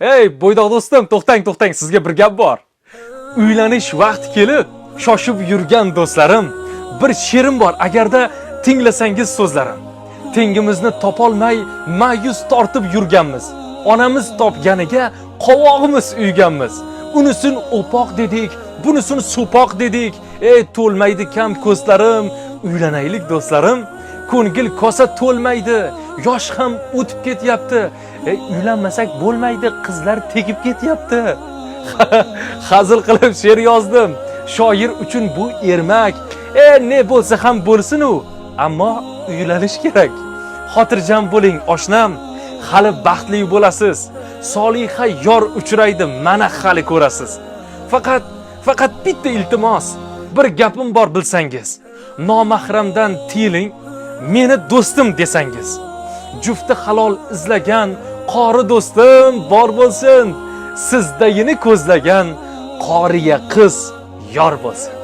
Ey bo'ydoq do'stim, to'xtang, to'xtang, sizga bir gap bor. Uylanish vaqti kelib, shoshib yurgan do'stlarim, bir she'rim bor, agarda tinglasangiz so'zlarim. Tengimizni topolmay ma'yus tortib yurganmiz. Onamiz topganiga qovog'imiz uyganmiz. Unisin o'poq dedik, bunisini so'poq dedik. Ey to'lmaydi kam ko'zlarim, uylanaylik do'stlarim. Ko'ngil kosa to'lmaydi, yosh ham o'tib ketyapti. Ey uylanmasak bo'lmaydi, qizlar tegib ketyapti. Hazil qilib she'r yozdim. Shoir uchun bu ermak. E ne bo'lsa ham bo'lsin u, ammo uylanish kerak. Xotirjam bo'ling, oshnam. Hali baxtli bo'lasiz. Soliha yor uchraydi, mana hali ko'rasiz. Faqat faqat bitta iltimos, bir gapim bor bilsangiz. Nomahramdan tiyiling, meni do'stim desangiz. Jufti halol izlagan qori do'stim bor bo'lsin. Sizdagini ko'zlagan qoriya qiz yor bo'lsin.